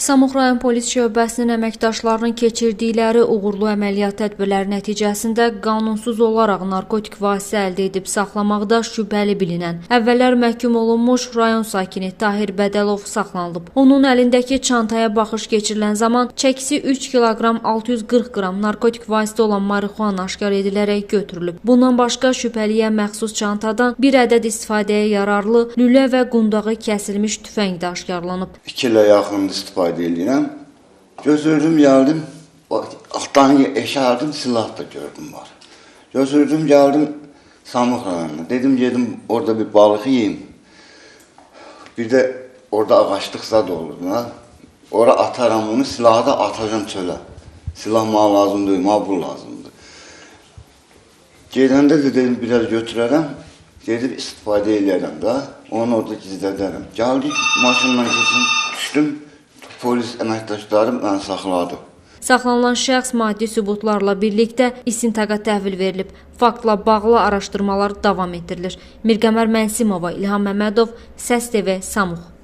Samux rayon polis şöbəsinin əməkdaşlarının keçirdikləri uğurlu əməliyyat tədbirləri nəticəsində qanunsuz olaraq narkotik vasitə əldə edib saxlamaqda şübhəli bilinən, əvvəllər məhkum olunmuş rayon sakini Tahir Bədəlov saxlanılıb. Onun əlindəki çantaya baxış keçirilən zaman çəkisi 3 kiloqram 640 qram narkotik vasitə olan marixuana aşkar edilərək götürülüb. Bundan başqa şübhəliyə məxsus çantadan bir ədəd istifadəyə yararlı lülə və qundağı kəsilmiş tüfəng də aşkarlanıb. İki ilə yaxın istifadə edirəm. Gözürdüm, gəldim. o Altdan eşərdim, silah da gördüm var. Gözürdüm, gəldim Samux rayonuna. Dedim gedim orada bir balıq yeyim. Bir də orada ağaçlıq zad olur. Ora ataram onu, silahı da atacağım çölə. Silah mənə lazım deyil, mənə bu lazımdır. Gedəndə də dedim biraz götürərəm. Gedib istifadə eləyərəm də. Onu orada gizlədərəm. Gəldik, maşınla keçim, düşdüm. Polis əməkdaşlarım məni saxladı. Saxlanılan şəxs maddi sübutlarla birlikdə istintaqa təhvil verilib. Faktla bağlı araşdırmalar davam etdirilir. Mirqəmər Mənsimova, İlham Məmmədov, Səs TV, Samux.